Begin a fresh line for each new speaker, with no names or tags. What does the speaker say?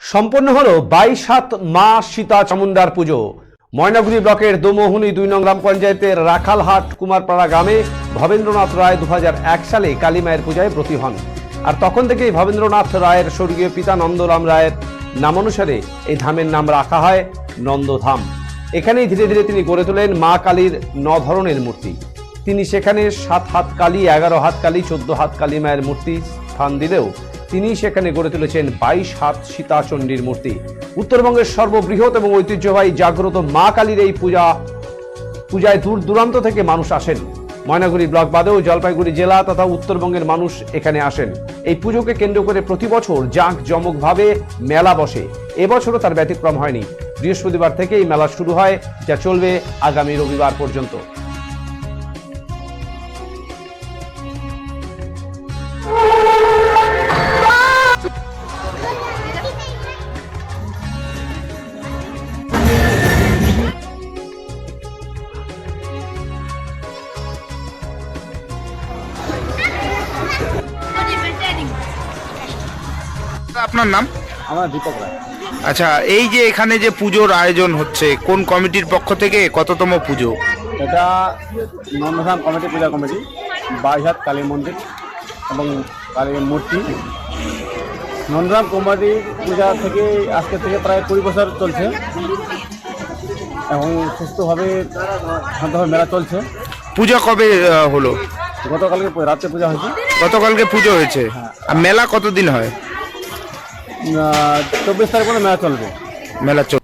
সম্পন্ন হলো বাইশ হাত মা সীতা চামুন্ডার পুজো। ময়নাগুড়ি ব্লকের দোমোহনী দুই নং গ্রাম পঞ্চায়েতের রাখালহাট কুমারপাড়া গ্রামে ভবেন্দ্রনাথ রায় দু হাজার এক সালে কালী মায়ের পূজায় ব্রতী হন। আর তখন থেকেই ভবেন্দ্রনাথ রায়ের স্বর্গীয় পিতা নন্দরাম রায়ের নামানুসারে এই ধামের নাম রাখা হয় নন্দধাম। এখানেই ধীরে ধীরে তিনি গড়ে তোলেন মা কালীর ন ধরনের মূর্তি। তিনি সেখানে সাত হাত কালী, এগারো হাত কালী, চোদ্দ হাত কালী মায়ের মূর্তি স্থান দিলেও তিনি সেখানে গড়ে তুলেছেন বাইশ হাত সীতাচণ্ডীর মূর্তি। উত্তরবঙ্গের সর্ববৃহৎ এবং ঐতিহ্যবাহী জাগ্রত মা কালীর এই পূজা, পূজায় দূর দূরান্ত থেকে মানুষ আসেন। ময়নাগুড়ি ব্লক বাদেও জলপাইগুড়ি জেলা তথা উত্তরবঙ্গের মানুষ এখানে আসেন। এই পুজোকে কেন্দ্র করে প্রতি বছর জাঁক জমকভাবে মেলা বসে। এবছরও তার ব্যতিক্রম হয়নি। বৃহস্পতিবার থেকে এই মেলা শুরু হয়, যা চলবে আগামী রবিবার পর্যন্ত।
আপনার নাম?
আমার দীপক রায়।
আচ্ছা এই যে এখানে যে পুজোর আয়োজন হচ্ছে কোন কমিটির পক্ষ থেকে কততম পুজো?
এটা নন্দধাম কমিটি পূজা কমিটি বাইহাট কালী মন্দির এবং কালীর মূর্তি। নন্দধাম কমিটি পূজা থেকে আজকে থেকে প্রায় কুড়ি বছর চলছে। এবং সুস্থভাবে শান্তভাবে মেলা চলছে।
পূজা কবে আহ, হলো?
গতকালকে রাত্রে পূজা হয়েছে।
গতকালকে পুজো হয়েছে। আর মেলা কতদিন হয়?
চব্বিশ তারিখ পর্যন্ত মেলা চলবে।
মেলা চলবে।